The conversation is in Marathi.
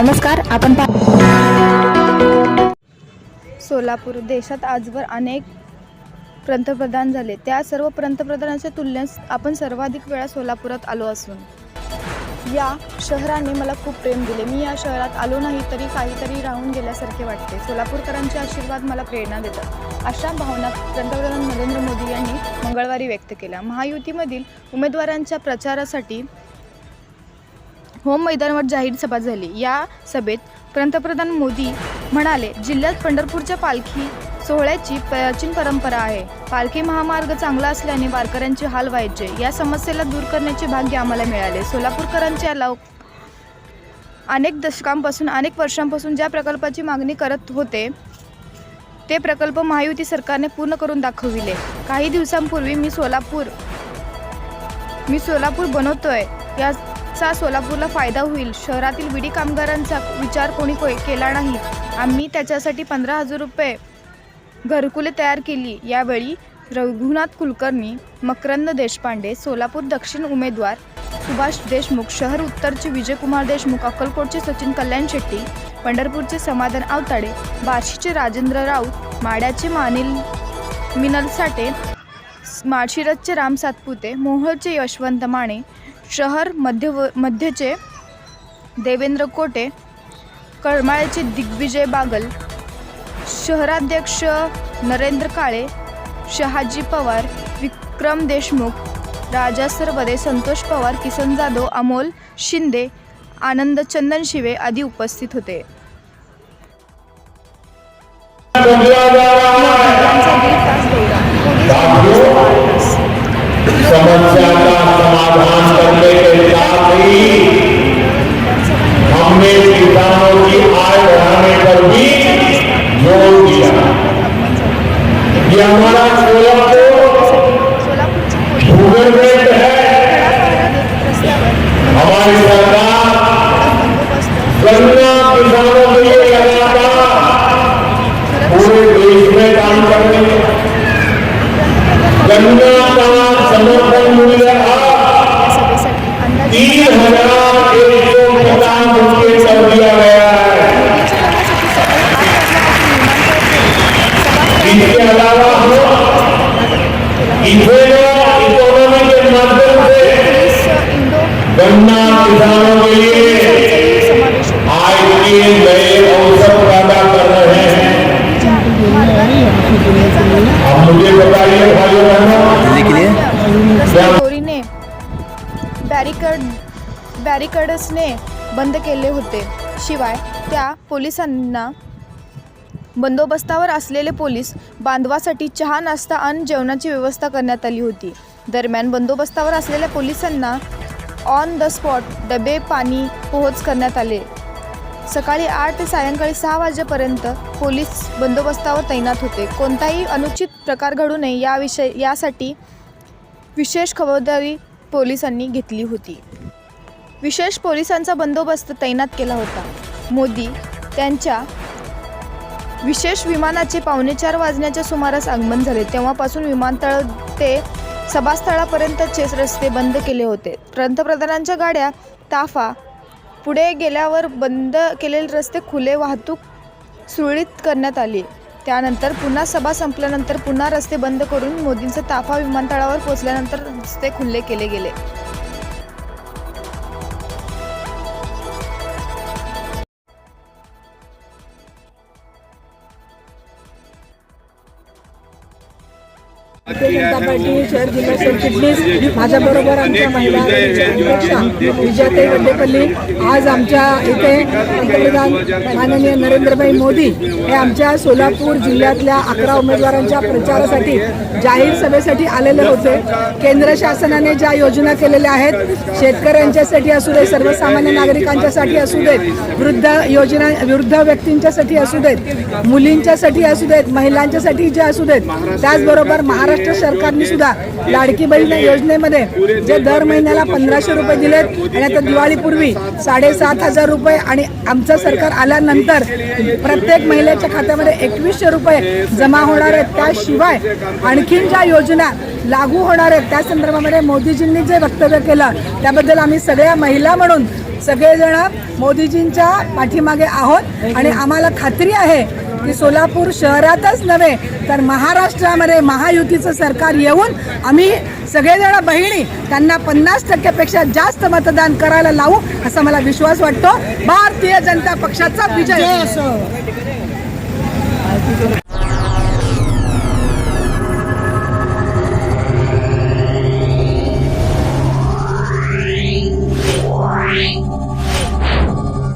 नमस्कार आपण सोलापूर देशात आजवर अनेक पंतप्रधान झाले. त्या सर्व पंतप्रधानांच्या तुलनेत आपण सर्वाधिक वेळा सोलापुरात आलो असून. या शहराने मला खूप प्रेम दिले. मी या शहरात आलो नाही तरी काहीतरी राहून गेल्यासारखे वाटते. सोलापूरकरांचे आशीर्वाद मला प्रेरणा देतात. अशा भावना पंतप्रधान नरेंद्र मोदी यांनी मंगळवारी व्यक्त केल्या. महायुतीमधील उमेदवारांच्या प्रचारासाठी होम मैदानावर जाहीर सभा झाली. या सभेत पंतप्रधान मोदी म्हणाले जिल्ह्यात पंढरपूरच्या पालखी सोहळ्याची प्राचीन परंपरा आहे. पालखी महामार्ग चांगला असल्याने वारकऱ्यांचे हाल व्हायचे. या समस्येला दूर करण्याचे भाग्य आम्हाला मिळाले. सोलापूरकरांच्या लव अनेक दशकांपासून अनेक वर्षांपासून ज्या प्रकल्पाची मागणी करत होते ते प्रकल्प महायुती सरकारने पूर्ण करून दाखविले. काही दिवसांपूर्वी मी सोलापूर मी सोलापूर बनवतोय याचा सोलापूरला फायदा होईल. शहरातील विडी कामगारांचा विचार कोणी को- केला नाही. आम्ही त्याच्यासाठी पंधरा हजार रुपये घरकुले तयार केली. यावेळी रघुनाथ कुलकर्णी मकरंद देशपांडे सोलापूर दक्षिण उमेदवार सुभाष देशमुख शहर उत्तरचे विजयकुमार देशमुख अक्कलकोटचे सचिन कल्याण शेट्टी पंढरपूरचे समाधान आवताडे बार्शीचे राजेंद्र राऊत माड्याचे मानिल मिनल साठे माळशिरसचे राम सातपुते मोहोळचे यशवंत माने शहर मध्य मध्यचे देवेंद्र कोटे करमाळ्याचे दिग्विजय बागल शहराध्यक्ष नरेंद्र काळे शहाजी पवार विक्रम देशमुख राजा सरवदे संतोष पवार किसन जाधव अमोल शिंदे आनंद चंदन शिवे आदी उपस्थित होते. समाधान के ही हमने किसानों की आय बढ़ाने पर भी जोर दिया। ये हमारा सोलापूरची पोलीस शुगर है खडा पहरा देत रस्त्यावर हमारी सरकार बंदोबस्त गन्ना किसानों के लिए लगातार पूरे देश में काम कर रही है गन्ना का समर्थन मूल्य अब सभेसाठी अंदाजे तीन हजार एक सौ पचास रुपये कर दिया गया है इसके अलावा हम इथेनॉल इकोनॉमी के माध्यम से गन्ना किसानों के लिए आय के नए अवसर पैदा कर रहे हैं आप मुझे बताइए भाइयों बहनों दोरीने बॅरिकड बॅरिकड्सने बंद केले होते. शिवाय त्या पोलिसांना बंदोबस्तावर असलेले पोलीस बांधवासाठी चहा नाश्ता आणि जेवणाची व्यवस्था करण्यात आली होती. दरम्यान बंदोबस्तावर असलेल्या पोलिसांना ऑन द स्पॉट डबे पाणी पोहोच करण्यात आले. सकाळी आठ ते सायंकाळी सहा वाजेपर्यंत पोलीस बंदोबस्तावर तैनात होते. कोणताही अनुचित प्रकार घडू नये याविषय यासाठी विशेष खबरदारी पोलिसांनी घेतली होती. विशेष पोलिसांचा बंदोबस्त तैनात केला होता. मोदी त्यांच्या विशेष विमानाचे पावणेचार वाजण्याच्या सुमारास आगमन झाले. तेव्हापासून विमानतळ ते सभास्थळापर्यंतचे रस्ते बंद केले होते. पंतप्रधानांच्या गाड्या ताफा. पुढे गेल्यावर बंद केलेले रस्ते खुले वाहतूक सुरळीत करण्यात आली. त्यानंतर पुन्हा सभा संपल्यानंतर पुन्हा रस्ते बंद करून मोदींचा ताफा विमानतळावर पोहोचल्यानंतर रस्ते खुले केले गेले. जनता पार्टी शहर जिल्हा सरचिटणीस माझ्याबरोबर आमच्या महिला विजयाताई वड्डेपल्ली आज आमच्या इथे पंतप्रधान माननीय नरेंद्रभाई मोदी हे आमच्या सोलापूर जिल्ह्यातल्या अकरा उमेदवारांच्या प्रचारासाठी जाहीर सभेसाठी आलेले होते. केंद्र शासनाने ज्या योजना केलेल्या आहेत शेतकऱ्यांच्यासाठी असू दे सर्वसामान्य नागरिकांच्यासाठी असू देत वृद्ध योजना वृद्ध व्यक्तींच्यासाठी असू देत मुलींच्यासाठी असू देत महिलांच्यासाठी जे असू देत त्याचबरोबर महाराष्ट्र सरकारने सुद्धा लाडकी बहीण योजनेमध्ये जे दर महिन्याला पंधराशे रुपये दिलेत आणि आता दिवाळीपूर्वी साडेसात हजार रुपये आणि आमचं सरकार आल्यानंतर प्रत्येक महिलेच्या खात्यामध्ये एकवीसशे रुपये जमा होणार आहेत. त्याशिवाय आणखीन ज्या योजना लागू होणार आहेत त्या संदर्भामध्ये मोदीजींनी जे वक्तव्य केलं त्याबद्दल आम्ही सगळ्या महिला म्हणून सगळेजण मोदीजींच्या पाठीमागे आहोत आणि आम्हाला खात्री आहे की सोलापूर शहरातच नव्हे तर महाराष्ट्रामध्ये महायुतीचं सरकार येऊन आम्ही सगळेजण बहिणी त्यांना पन्नास टक्क्यापेक्षा जास्त मतदान करायला लावू असा मला विश्वास वाटतो. भारतीय जनता पक्षाचा विजय. असं